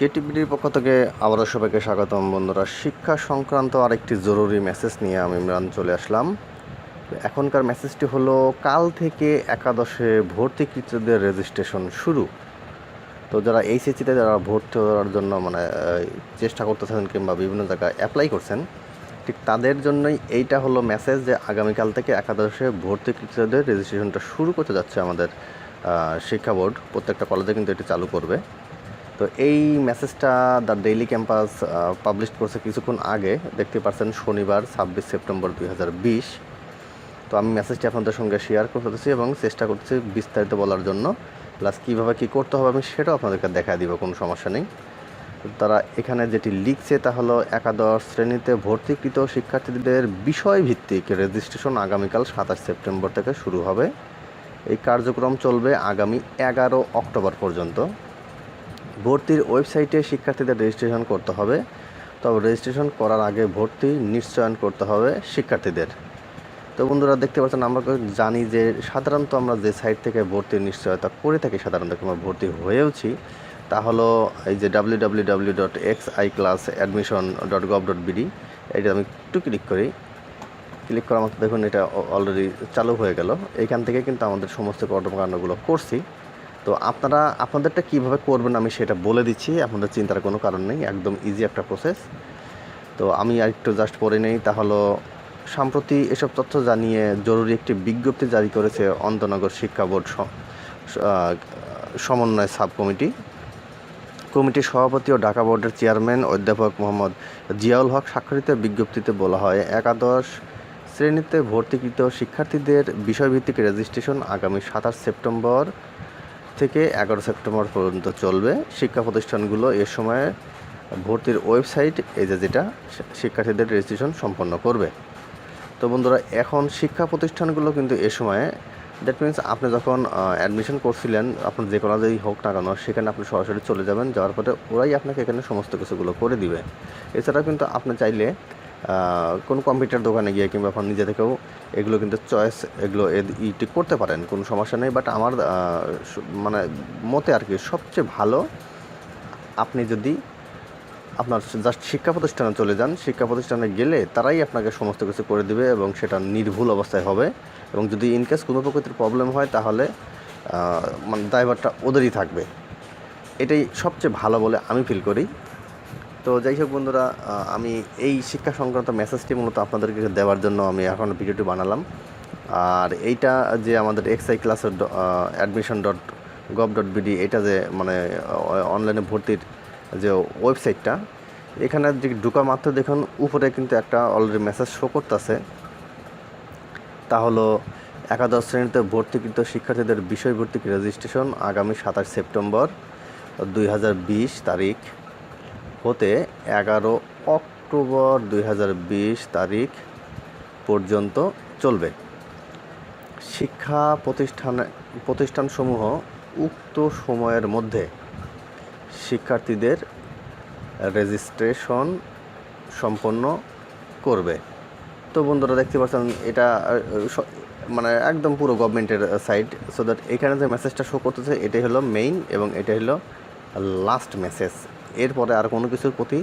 কেটিভিটির পক্ষ থেকে আবারও সবাইকে স্বাগতম, বন্ধুরা। শিক্ষা সংক্রান্ত আরেকটি জরুরি মেসেজ নিয়ে আমি ইমরান চলে আসলাম। এখনকার মেসেজটি হলো, কাল থেকে একাদশে ভর্তিকৃতদের রেজিস্ট্রেশন শুরু। তো যারা এইচএসিতে যারা ভর্তি হওয়ার জন্য মানে চেষ্টা করতেছেন কিংবা বিভিন্ন জায়গায় অ্যাপ্লাই করছেন, ঠিক তাদের জন্যই এইটা হলো মেসেজ যে আগামীকাল থেকে একাদশে ভর্তিকৃতদের রেজিস্ট্রেশনটা শুরু করতে যাচ্ছে আমাদের শিক্ষা বোর্ড। প্রত্যেকটা কলেজে কিন্তু এটি চালু করবে। তো এই মেসেজটা দ্য ডেইলি ক্যাম্পাস পাবলিশ করছে কিছুক্ষণ আগে। দেখতে পাচ্ছেন শনিবার, ছাব্বিশ সেপ্টেম্বর দুই হাজার বিশ। তো আমি মেসেজটি আপনাদের সঙ্গে শেয়ার করতেছি এবং চেষ্টা করছি বিস্তারিত বলার জন্য। প্লাস কীভাবে কী করতে হবে আমি সেটাও আপনাদেরকে দেখা দিব, কোনো সমস্যা নেই। তারা এখানে যেটি লিখছে তা হলো, একাদশ শ্রেণীতে ভর্তিকৃত শিক্ষার্থীদের বিষয়ভিত্তিক রেজিস্ট্রেশন আগামীকাল সাতাশ সেপ্টেম্বর থেকে শুরু হবে। এই কার্যক্রম চলবে আগামী এগারো অক্টোবর পর্যন্ত। ভর্তির ওয়েবসাইটে শিক্ষার্থীদের রেজিস্ট্রেশন করতে হবে। তবে রেজিস্ট্রেশন করার আগে ভর্তি নিশ্চয়ন করতে হবে শিক্ষার্থীদের। তো বন্ধুরা, দেখতে পাচ্ছেন, আমরা জানি যে সাধারণত আমরা যে সাইট থেকে ভর্তির নিশ্চয়তা করে থাকি, সাধারণত আমরা ভর্তি হয়েওছি, তা হলো এই যে W W W dot X I class admission dot gov dot BD এটা আমি একটু ক্লিক করি। ক্লিক করার মতো দেখুন, এটা অলরেডি চালু হয়ে গেল। এইখান থেকে কিন্তু আমাদের সমস্ত কর্মকাণ্ডগুলো করছি। তো আপনারা, আপনাদেরটা কীভাবে করবেন আমি সেটা বলে দিচ্ছি, আপনাদের চিন্তার কোনো কারণ নেই, একদম ইজি একটা প্রসেস তো আমি আরেকটু জাস্ট পড়ে নেই, তাহলে সম্প্রতি এসব তথ্য জানিয়ে জরুরি একটি বিজ্ঞপ্তি জারি করেছে অন্তনগর শিক্ষা বোর্ড সমন্বয় সাব কমিটি। কমিটির সভাপতি ও ঢাকা বোর্ডের চেয়ারম্যান অধ্যাপক মোহাম্মদ জিয়াউল হক স্বাক্ষরিত বিজ্ঞপ্তিতে বলা হয়, একাদশ শ্রেণীতে ভর্তিকৃত শিক্ষার্থীদের বিষয়ভিত্তিক রেজিস্ট্রেশন আগামী সাতাশ সেপ্টেম্বর থেকে এগারো সেপ্টেম্বর পর্যন্ত চলবে। শিক্ষা প্রতিষ্ঠানগুলো এ সময় ভর্তির ওয়েবসাইট, এই যে যেটা, শিক্ষার্থীদের রেজিস্ট্রেশন সম্পন্ন করবে। তো বন্ধুরা, এখন শিক্ষা প্রতিষ্ঠানগুলো কিন্তু এ সময়ে দ্যাট মিনস আপনি যখন অ্যাডমিশন করছিলেন, আপনার যে কলেজেই হোক না কেন, সেখানে আপনি সরাসরি চলে যাবেন, যাওয়ার পরে ওরাই আপনাকে এখানে সমস্ত কিছুগুলো করে দিবে। এছাড়াও কিন্তু আপনি চাইলে কোনো কম্পিউটার দোকানে গিয়ে কিংবা আপনার নিজে থেকেও এগুলো কিন্তু চয়েস, এগুলো ইটি করতে পারেন, কোনো সমস্যা নেই। বাট আমার মানে মতে আর কি, সবচেয়ে ভালো আপনি যদি আপনার জাস্ট শিক্ষা প্রতিষ্ঠানে চলে যান, শিক্ষা প্রতিষ্ঠানে গেলে তারাই আপনাকে সমস্ত কিছু করে দিবে এবং সেটা নির্ভুল অবস্থায় হবে। এবং যদি ইনকেস কোনো প্রকৃতির প্রবলেম হয়, তাহলে মানে ড্রাইভারটা ওদেরই থাকবে। এটাই সবচেয়ে ভালো বলে আমি ফিল করি। তো যাই হোক বন্ধুরা আমি এই শিক্ষা সংক্রান্ত মেসেজটি মূলত আপনাদেরকে দেওয়ার জন্য আমি এখন ভিডিওটি বানালাম। আর এইটা যে আমাদের এক্সআই ক্লাসের admission dot gov dot BD এটা যে মানে অনলাইনে ভর্তির যে ওয়েবসাইটটা এখানে যে ঢুকা মাত্র দেখুন, উপরে কিন্তু একটা অলরেডি মেসেজ শো করতেছে। তা হলো, একাদশ শ্রেণীতে ভর্তিকৃত শিক্ষার্থীদের বিষয়ভিত্তিক রেজিস্ট্রেশন আগামী সাতাশ সেপ্টেম্বর দুই হাজার বিশ তারিখ। হতে এগারো অক্টোবর দুই হাজার বিশ তারিখ পর্যন্ত চলবে। শিক্ষা প্রতিষ্ঠান, প্রতিষ্ঠানসমূহ উক্ত সময়ের মধ্যে শিক্ষার্থীদের রেজিস্ট্রেশন সম্পন্ন করবে। তো বন্ধুরা, দেখতে পাচ্ছেন এটা মানে একদম পুরো গভর্নমেন্টের সাইট সো দ্যাট এখানে যে মেসেজটা শো করতেছে, এটাই হলো মেইন এবং এটা হলো লাস্ট মেসেজ এরপরে আর কোনো কিছুর প্রতি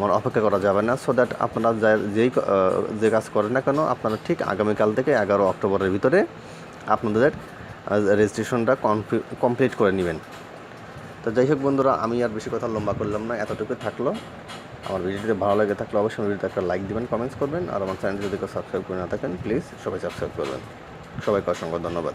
মানে অপেক্ষা করা যাবে না। সো দ্যাট আপনারা যেই যে কাজ করেন না কেন, আপনারা ঠিক আগামীকাল থেকে এগারো অক্টোবরের ভিতরে আপনাদের রেজিস্ট্রেশনটা কমপ্লিট করে নেবেন। তো যাই হোক বন্ধুরা, আমি আর বেশি কথা লম্বা করলাম না এতটুকু থাকল। আমার ভিডিওটি ভালো লাগে থাকলে অবশ্যই আমার ভিডিওতে একটা লাইক দিবেন কমেন্টস করবেন, আর আমার চ্যানেল যদি কেউ সাবস্ক্রাইব করে না থাকেন প্লিজ সবাই সাবস্ক্রাইব করবেন। সবাইকে অসংখ্য ধন্যবাদ।